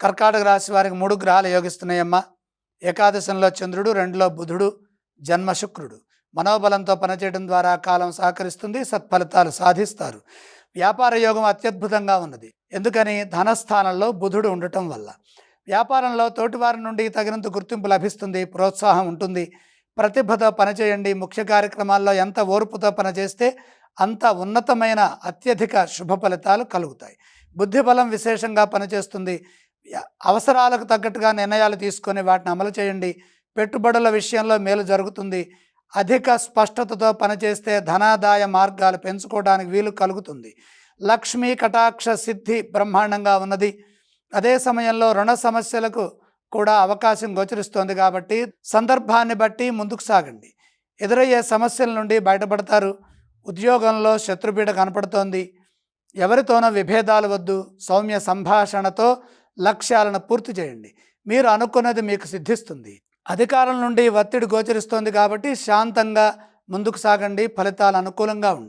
కర్కాటక రాశి వారికి మూడు గ్రహాలు యోగిస్తున్నాయమ్మా. ఏకాదశంలో చంద్రుడు రెండులో బుధుడు జన్మ శుక్రుడు. మనోబలంతో పనిచేయడం ద్వారా కాలం సహకరిస్తుంది సత్ఫలితాలు సాధిస్తారు. వ్యాపార యోగం అత్యద్భుతంగా ఉన్నది. ఎందుకని? ధనస్థానంలో బుధుడు ఉండటం వల్ల. వ్యాపారంలో తోటివారి నుండి తగినంత గుర్తింపు లభిస్తుంది ప్రోత్సాహం ఉంటుంది. ప్రతిభతో పనిచేయండి. ముఖ్య కార్యక్రమాల్లో ఎంత ఓర్పుతో పనిచేస్తే అంత ఉన్నతమైన అత్యధిక శుభ ఫలితాలు కలుగుతాయి. బుద్ధిబలం విశేషంగా పనిచేస్తుంది. అవసరాలకు తగ్గట్టుగా నిర్ణయాలు తీసుకొని వాటిని అమలు చేయండి. పెట్టుబడుల విషయంలో మేలు జరుగుతుంది. అధిక స్పష్టతతో పనిచేస్తే ధనాదాయ మార్గాలు పెంచుకోవడానికి వీలు కలుగుతుంది. లక్ష్మీ కటాక్ష సిద్ధి బ్రహ్మాండంగా ఉన్నది. అదే సమయంలో రుణ సమస్యలకు కూడా అవకాశం గోచరిస్తోంది కాబట్టి సందర్భాన్ని బట్టి ముందుకు సాగండి. ఎదురయ్యే సమస్యల నుండి బయటపడతారు. ఉద్యోగంలో శత్రుపీడ కనపడుతోంది. ఎవరితోనో విభేదాలు వద్దు. సౌమ్య సంభాషణతో లక్ష్యాలను పూర్తి చేయండి. మీరు అనుకున్నది మీకు సిద్ధిస్తుంది. అధికారం నుండి ఒత్తిడి గోచరిస్తోంది కాబట్టి శాంతంగా ముందుకు సాగండి. ఫలితాలు అనుకూలంగా ఉంటాయి.